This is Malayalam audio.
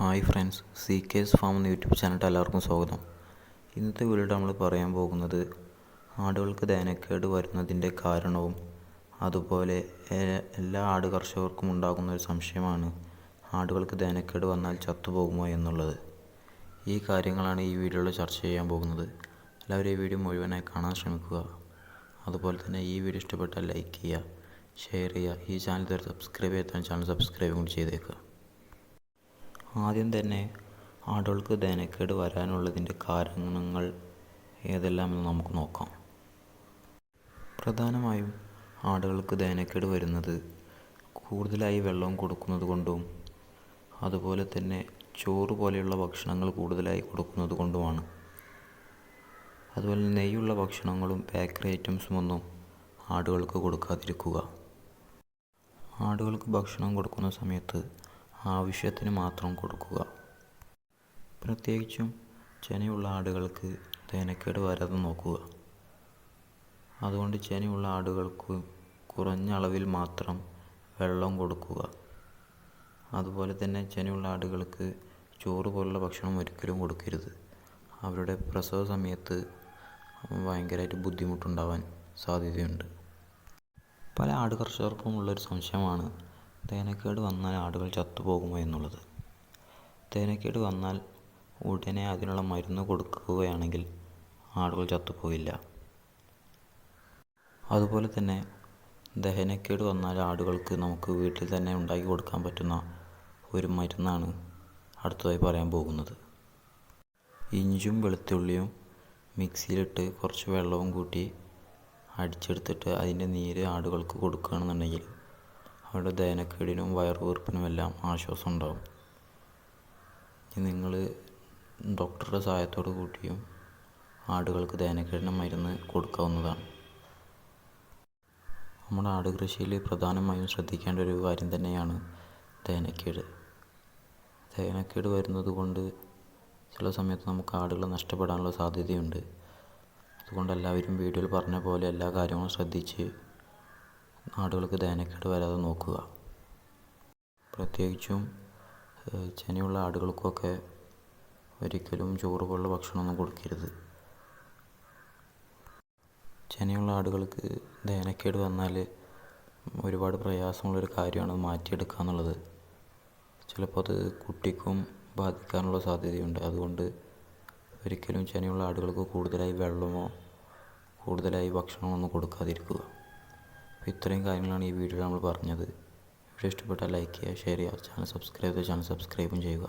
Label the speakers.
Speaker 1: Hi friends C K's farm എന്ന യൂട്യൂബ് ചാനലിൽ എല്ലാവർക്കും സ്വാഗതം. ഇന്നത്തെ വീഡിയോ നമ്മൾ പറയാൻ പോകുന്നത് ആടുകൾക്ക് ദഹനക്കേട് വരുന്നതിന്റെ കാരണവും അതുപോലെ എല്ലാ ആട് കർഷകർക്കും ഉണ്ടാകുന്ന ഒരു സംശയമാണ് ആടുകൾക്ക് ദഹനക്കേട് വന്നാൽ ചത്തുപോകുമോ എന്നുള്ളത്. ഈ കാര്യങ്ങളാണ് ഈ വീഡിയോയിൽ ചർച്ച ചെയ്യാൻ പോകുന്നത്. എല്ലാവരും ഈ വീഡിയോ മുഴുവനായി കാണാൻ ശ്രമിക്കുക. അതുപോലെ തന്നെ ഈ വീഡിയോ ഇഷ്ടപ്പെട്ടാൽ ലൈക്ക് ചെയ്യുക ഷെയർ ചെയ്യുക. ഈ ചാനൽ സബ്സ്ക്രൈബ് ചെയ്യാത്ത ചാനൽ സബ്സ്ക്രൈബ് കൂടി ചെയ്തേക്കുക. ആദ്യം തന്നെ ആടുകൾക്ക് ദഹനക്കേട് വരാനുള്ളതിന്റെ കാരണങ്ങൾ ഏതെല്ലാമെന്ന് നമുക്ക് നോക്കാം. പ്രധാനമായും ആടുകൾക്ക് ദഹനക്കേട് വരുന്നത് കൂടുതലായി വെള്ളം കൊടുക്കുന്നത് കൊണ്ടും അതുപോലെ തന്നെ ചോറ് പോലെയുള്ള ഭക്ഷണങ്ങൾ കൂടുതലായി കൊടുക്കുന്നത് കൊണ്ടുമാണ്. അതുപോലെ നെയ്യുള്ള ഭക്ഷണങ്ങളും ബേക്കറി ഐറ്റംസും ഒന്നും ആടുകൾക്ക് കൊടുക്കാതിരിക്കുക. ആടുകൾക്ക് ഭക്ഷണം കൊടുക്കുന്ന സമയത്ത് ആവശ്യത്തിന് മാത്രം കൊടുക്കുക. പ്രത്യേകിച്ചും ചെനയുള്ള ആടുകൾക്ക് തേനക്കേട് വരാതെ നോക്കുക. അതുകൊണ്ട് ചെനയുള്ള ആടുകൾക്ക് കുറഞ്ഞ അളവിൽ മാത്രം വെള്ളം കൊടുക്കുക. അതുപോലെ തന്നെ ചെനയുള്ള ആടുകൾക്ക് ചോറ് പോലുള്ള ഭക്ഷണം ഒരിക്കലും കൊടുക്കരുത്. അവരുടെ പ്രസവ സമയത്ത് ഭയങ്കരമായിട്ട് ബുദ്ധിമുട്ടുണ്ടാവാൻ സാധ്യതയുണ്ട്. പല ആട് കർഷകർക്കും ഉള്ളൊരു സംശയമാണ് തേനക്കേട് വന്നാൽ ആടുകൾ ചത്തുപോകുമോ എന്നുള്ളത്. തേനക്കേട് വന്നാൽ ഉടനെ അതിനുള്ള മരുന്ന് കൊടുക്കുകയാണെങ്കിൽ ആടുകൾ ചത്തുപോയില്ല അതുപോലെ തന്നെ ദഹനക്കേട് വന്നാൽ ആടുകൾക്ക് നമുക്ക് വീട്ടിൽ തന്നെ ഉണ്ടാക്കി കൊടുക്കാൻ പറ്റുന്ന ഒരു മരുന്നാണ് അടുത്തതായി പറയാൻ പോകുന്നത്. ഇഞ്ചും വെളുത്തുള്ളിയും മിക്സിയിലിട്ട് കുറച്ച് വെള്ളവും കൂട്ടി അടിച്ചെടുത്തിട്ട് അതിന്റെ നീര് ആടുകൾക്ക് കൊടുക്കുകയാണെന്നുണ്ടെങ്കിൽ അവരുടെ ദയനക്കേടിനും വയറുവീർപ്പിനും എല്ലാം ആശ്വാസം ഉണ്ടാകും നിങ്ങൾ ഡോക്ടറുടെ സഹായത്തോടു കൂട്ടിയും ആടുകൾക്ക് ദയനക്കേടിന് മരുന്ന് കൊടുക്കാവുന്നതാണ്. നമ്മുടെ ആട് കൃഷിയിൽ പ്രധാനമായും ശ്രദ്ധിക്കേണ്ട ഒരു കാര്യം തന്നെയാണ് ദയനക്കേട് ദയനക്കേട് വരുന്നത് കൊണ്ട് ചില സമയത്ത് നമുക്ക് ആടുകൾ നഷ്ടപ്പെടാനുള്ള സാധ്യതയുണ്ട്. അതുകൊണ്ട് എല്ലാവരും വീഡിയോയിൽ പറഞ്ഞ പോലെ എല്ലാ കാര്യങ്ങളും ശ്രദ്ധിച്ച് ആടുകൾക്ക് ദഹനക്കേട് വരാതെ നോക്കുക. പ്രത്യേകിച്ചും ചെനയുള്ള ആടുകൾക്കൊക്കെ ഒരിക്കലും ചോറ് പോലുള്ള ഭക്ഷണമൊന്നും കൊടുക്കരുത്. ചെനയുള്ള ആടുകൾക്ക് ദഹനക്കേട് വന്നാൽ ഒരുപാട് പ്രയാസമുള്ളൊരു കാര്യമാണ് അത് മാറ്റിയെടുക്കുക എന്നുള്ളത്. ചിലപ്പോൾ അത് കുട്ടിക്കും ബാധിക്കാനുള്ള സാധ്യതയുണ്ട്. അതുകൊണ്ട് ഒരിക്കലും ചെനയുള്ള ആടുകൾക്ക് കൂടുതലായി വെള്ളമോ കൂടുതലായി ഭക്ഷണമോ ഒന്നും കൊടുക്കാതിരിക്കുക. അപ്പോൾ ഇത്രയും കാര്യങ്ങളാണ് ഈ വീഡിയോയിൽ നമ്മൾ പറഞ്ഞത്. വീഡിയോ ഇഷ്ടപ്പെട്ടാൽ ലൈക്ക് ചെയ്യുക ഷെയർ ചെയ്യുക ചാനൽ സബ്സ്ക്രൈബ് ചെയ്യുക ചാനൽ സബ്സ്ക്രൈബും ചെയ്യുക.